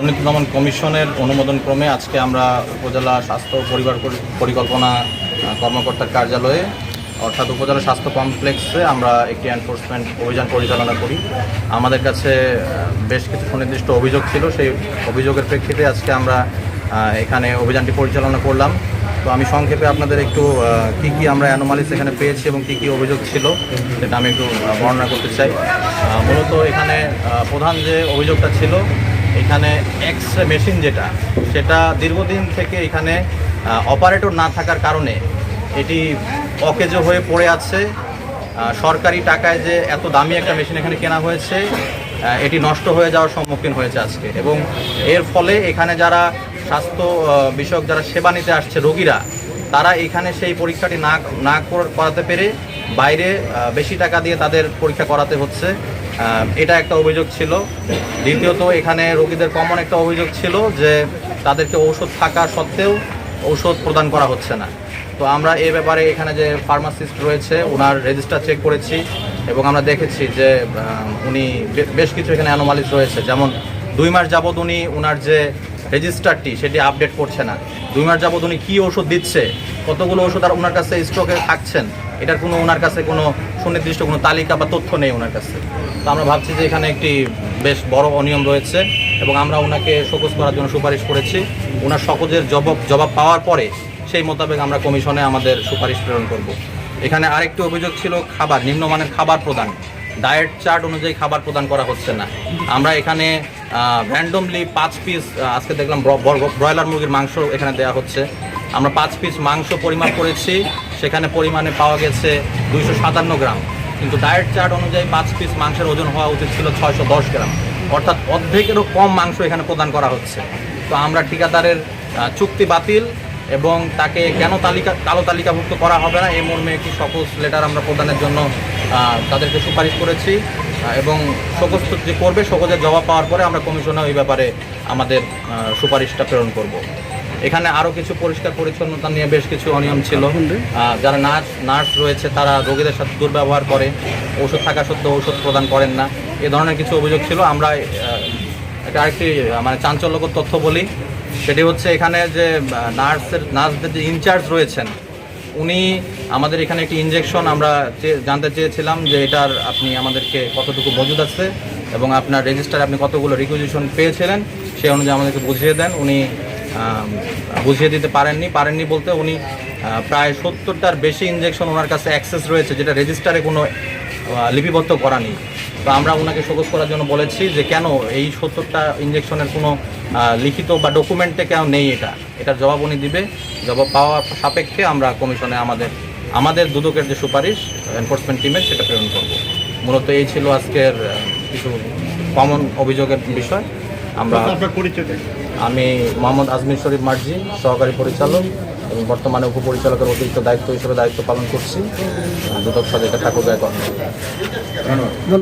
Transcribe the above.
দুর্নীতি দমন কমিশনের অনুমোদন ক্রমে আজকে আমরা উপজেলা স্বাস্থ্য পরিবার পরিকল্পনা কর্মকর্তার কার্যালয়ে, অর্থাৎ উপজেলা স্বাস্থ্য কমপ্লেক্সে আমরা একটি এনফোর্সমেন্ট অভিযান পরিচালনা করি। আমাদের কাছে বেশ কিছু সুনির্দিষ্ট অভিযোগ ছিল। সেই অভিযোগের প্রেক্ষিতে আজকে আমরা এখানে অভিযানটি পরিচালনা করলাম। তো আমি সংক্ষেপে আপনাদের একটু কি কি আমরা অ্যানোমালিস এখানে পেয়েছি এবং কি কি অভিযোগ ছিল, সেটা আমি একটু বর্ণনা করতে চাই। মূলত এখানে প্রধান যে অভিযোগটা ছিল এখানে এক্স রে মেশিন যেটা, সেটা দীর্ঘদিন থেকে এখানে অপারেটর না থাকার কারণে এটি অকেজ হয়ে পড়ে আছে। সরকারি টাকায় যে এত দামি একটা মেশিন এখানে কেনা হয়েছে এটি নষ্ট হয়ে যাওয়ার সম্মুখীন হয়েছে আজকে। এবং এর ফলে এখানে যারা স্বাস্থ্য বিষয়ক যারা সেবা নিতে আসছে রোগীরা, তারা এখানে সেই পরীক্ষাটি না না কর- করাতে পেরে বাইরে বেশি টাকা দিয়ে তাদের পরীক্ষা করাতে হচ্ছে। এটা একটা অভিযোগ ছিল। দ্বিতীয়ত, এখানে রোগীদের কমন একটা অভিযোগ ছিল যে তাদেরকে ঔষধ থাকা সত্ত্বেও ঔষধ প্রদান করা হচ্ছে না। তো আমরা এ ব্যাপারে এখানে যে ফার্মাসিস্ট রয়েছে, ওনার রেজিস্টার চেক করেছি এবং আমরা দেখেছি যে উনি বেশ কিছু এখানে অ্যানোমালিস রয়েছে। যেমন, দুই মাস যাবৎ উনি ওনার যে রেজিস্টারটি, সেটি আপডেট করছে না। দুই মাস যাবৎ উনি কী ওষুধ দিচ্ছে, কতগুলো ওষুধ আর ওনার কাছে স্টকে থাকছেন এটার কোনো ওনার কাছে কোনো সুনির্দিষ্ট কোনো তালিকা বা তথ্য নেই ওনার কাছে। তো আমরা ভাবছি যে এখানে একটি বেশ বড় অনিয়ম রয়েছে এবং আমরা ওনাকে শোকজ করার জন্য সুপারিশ করেছি। ওনার সকজের জবাব জবাব পাওয়ার পরে সেই মোতাবেক আমরা কমিশনে আমাদের সুপারিশ প্রেরণ করব। এখানে আরেকটি অভিযোগ ছিল খাবার, নিম্নমানের খাবার প্রদান। ডায়েট চার্ট অনুযায়ী খাবার প্রদান করা হচ্ছে না। আমরা এখানে র্যান্ডমলি পাঁচ পিস আজকে দেখলাম ব্রয়লার মুরগির মাংস এখানে দেওয়া হচ্ছে। আমরা পাঁচ পিস মাংস পরিমাপ করেছি। সেখানে পরিমাণে পাওয়া গেছে দুইশো সাতান্ন গ্রাম। কিন্তু ডায়েট চার্ট অনুযায়ী পাঁচ পিস মাংসের ওজন হওয়া উচিত ছিল ছয়শো দশ গ্রাম। অর্থাৎ অর্ধেকেরও কম মাংস এখানে প্রদান করা হচ্ছে। তো আমরা ঠিকাদারের চুক্তি বাতিল এবং তাকে কেন তালিকা, কালো তালিকাভুক্ত করা হবে না এই মর্মে একটি সকস লেটার আমরা প্রদানের জন্য তাদেরকে সুপারিশ করেছি। এবং সকস যে করবে সকজের জবাব পাওয়ার পরে আমরা কমিশনে ওই ব্যাপারে আমাদের সুপারিশটা প্রেরণ করব। এখানে আরও কিছু পরিষ্কার পরিচ্ছন্নতা নিয়ে বেশ কিছু অনিয়ম ছিল। যারা নার্স নার্স রয়েছে তারা রোগীদের সাথে দুর্ব্যবহার করে ওষুধ থাকা সত্ত্বেও ওষুধ প্রদান করেন না। এ ধরনের কিছু অভিযোগ ছিল। আমরা এটা আরেকটি মানে চাঞ্চল্যকর তথ্য বলি। সেটি হচ্ছে এখানে যে নার্সের নার্সদের যে ইনচার্জ রয়েছেন উনি আমাদের এখানে একটি ইনজেকশন আমরা জানতে চেয়েছিলাম যে এটার আপনি আমাদেরকে কতটুকু মজুদ আছে এবং আপনার রেজিস্টারে আপনি কতগুলো রিকুইজিশন পেয়েছিলেন সেই অনুযায়ী আমাদেরকে বুঝিয়ে দেন। উনি বুঝিয়ে দিতে পারেননি। পারেননি বলতে উনি প্রায় সত্তরটার বেশি ইনজেকশন ওনার কাছে অ্যাক্সেস রয়েছে, যেটা রেজিস্টারে কোনো লিপিবদ্ধ করা নেই। তো আমরা ওনাকে শোকজ করার জন্য বলেছি যে কেন এই সত্তরটা ইঞ্জেকশনের কোনো লিখিত বা ডকুমেন্টে কেন নেই এটা? এটার জবাব উনি দিবে। জবাব পাওয়ার সাপেক্ষে আমরা কমিশনে আমাদের আমাদের দুদকের যে সুপারিশ এনফোর্সমেন্ট টিমের সেটা প্রেরণ করব। মূলত এই ছিল আজকের কিছু কমন অভিযোগের বিষয়। আমরা। আমি মোহাম্মদ আজমির শরীফ মার্জি সহকারী পরিচালক এবং বর্তমানে উপপরিচালকের অতিরিক্ত দায়িত্ব হিসেবে দায়িত্ব পালন করছি। দুদক সদস্য ঠাকুর গায়ে